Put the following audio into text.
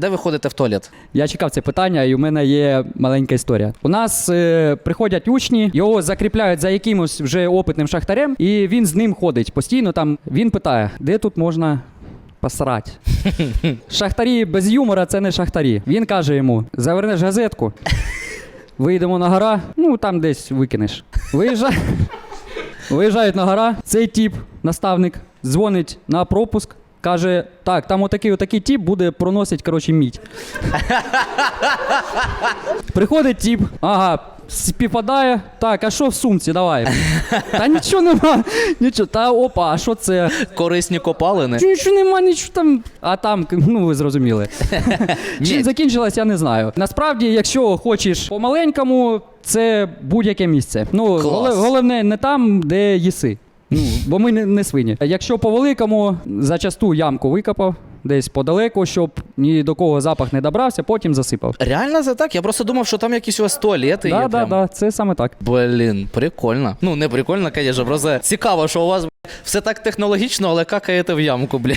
Де ви ходите в туалет? Я чекав це питання, і у мене є маленька історія. У нас е, приходять учні, його закріпляють за якимось вже опитним шахтарем, і він з ним ходить постійно. Там він питає, де тут можна. Посрать. Шахтарі без юмора це не шахтарі. Він каже йому: завернеш газетку, вийдемо на гора, ну там десь викинеш. Виїжджають на гора, цей тіп, наставник, дзвонить на пропуск, каже: так, там отакий отакий тіп буде проносить, коротше, мідь. Приходить тіп, ага, співпадає. Так, а що в сумці? Давай. Та нічого нема, нічого. Та опа, а що це? Корисні копалини. Нічого нема, нічого там. А там, ну ви зрозуміли. Чим закінчилось, я не знаю. Насправді, якщо хочеш по-маленькому, це будь-яке місце. Ну, Клас. головне не там, де їси. Бо ми не, не свині. Якщо по-великому, зачасту ямку викопав десь подалеку, щоб ні до кого запах не добрався, потім засипав. Реально це так? Я просто думав, що там якісь у вас туалети є. Так, так, прям. так, це саме так. Блін, прикольно. Ну, не прикольно, звісно, просто цікаво, що у вас все так технологічно, але какаєте в ямку, блін.